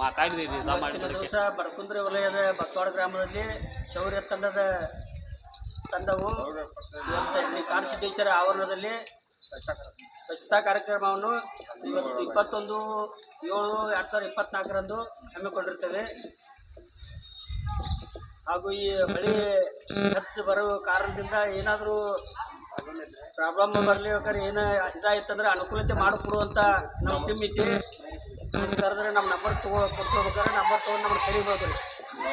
ಇವತ್ತಿನ ಮಾಡಿ ದಿವಸ ಬಡಕುಂದ್ರಿ ವಲಯದ ಬಸವಾಡ ಗ್ರಾಮದಲ್ಲಿ ಶೌರ್ಯ ತಂಡದ ತಂಡವು ಇವತ್ತು ಶ್ರೀ ಆವರಣದಲ್ಲಿ ಸ್ವಚ್ಛತಾ ಕಾರ್ಯಕ್ರಮವನ್ನು ಇವತ್ತು ಇಪ್ಪತ್ತೊಂದು ಏಳು ಎರಡು ಸಾವಿರದ ಇಪ್ಪತ್ನಾಲ್ಕರಂದು ಹಮ್ಮಿಕೊಂಡಿರ್ತೇವೆ. ಹಾಗೂ ಈ ಮಳೆ ಖರ್ಚು ಬರುವ ಕಾರಣದಿಂದ ಏನಾದರೂ ಪ್ರಾಬ್ಲಮ್ ಬರ್ಲಿಬೇಕಾದ್ರೆ ಏನು ಇದಾಯ್ತಂದ್ರೆ ಅನುಕೂಲತೆ ಮಾಡಿಕೊಡುವಂಥ ನಮ್ಮ ಟೀಮ್ ಐತಿ. ನಮ್ಗೆ ಕರೆದ್ರೆ ನಮ್ಮ ನಂಬರ್ ತಗೋ ಕೊಟ್ಕೋಬೇಕಾದ್ರೆ ನಂಬರ್ ತೊಗೊಂಡು ನಮ್ಮನ್ನು ಕರಿಬೋದು ರೀ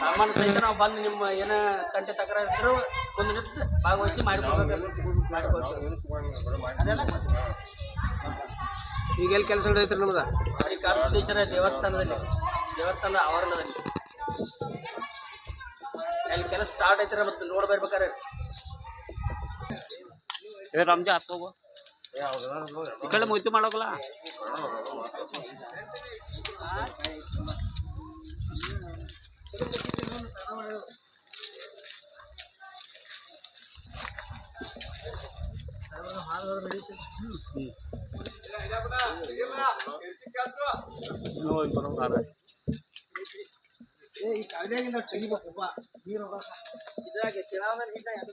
ಸಾಮಾನು ಸಹಿತ ನಾವು ಬಂದು ನಿಮ್ಮ ಏನೋ ತಂಟೆ ತಕರ ಇದ್ದರೂ ಒಂದು ನಿಮಿಷ ಭಾಗವಹಿಸಿ ಮಾಡಿಕೊಡ್ಬೇಕು. ಮಾಡಿಕೊಡ್ತೀವಿ ಈಗ ಎಲ್ಲಿ ಕೆಲಸ ನಡೆಯುತ್ತೆ ನಮ್ದು? ಶ್ರೀ ಕಾಡಸಿದ್ದೇಶ್ವರ ದೇವಸ್ಥಾನದಲ್ಲಿ ದೇವಸ್ಥಾನ ಆವರಣದಲ್ಲಿ. ಅಲ್ಲಿ ಕೆಲಸ ಸ್ಟಾರ್ಟ್ ಐತ್ರಿ ಮತ್ತೆ ನೋಡ್ಬೇಕಾರೆ ರಂಜಾ ಹತ್ತೋಗು ಈ ಕಡೆ ಮುಯ್ತು ಮಾಡೋಕಲ್ಲ ನೋಡಿ ಬರೋದಾರ ಇದ್ರಾಗೆ ತಿಳಾವಲ್ಲಿ ಹಿಡ್ದ ಅದು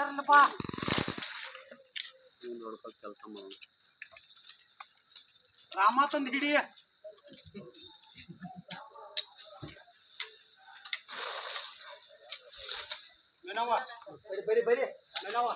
ಯಾರಲ್ಲಪ್ಪ ನೋಡ್ಬೇಕು ಕೆಲಸ ಮಾಡೋದು ರಾಮ ತಂದು ಹಿಡಿ. ಮೇನವ್ವ. ಬರಿ ಬರಿ ಬರಿ. ಮೇನವ್ವ.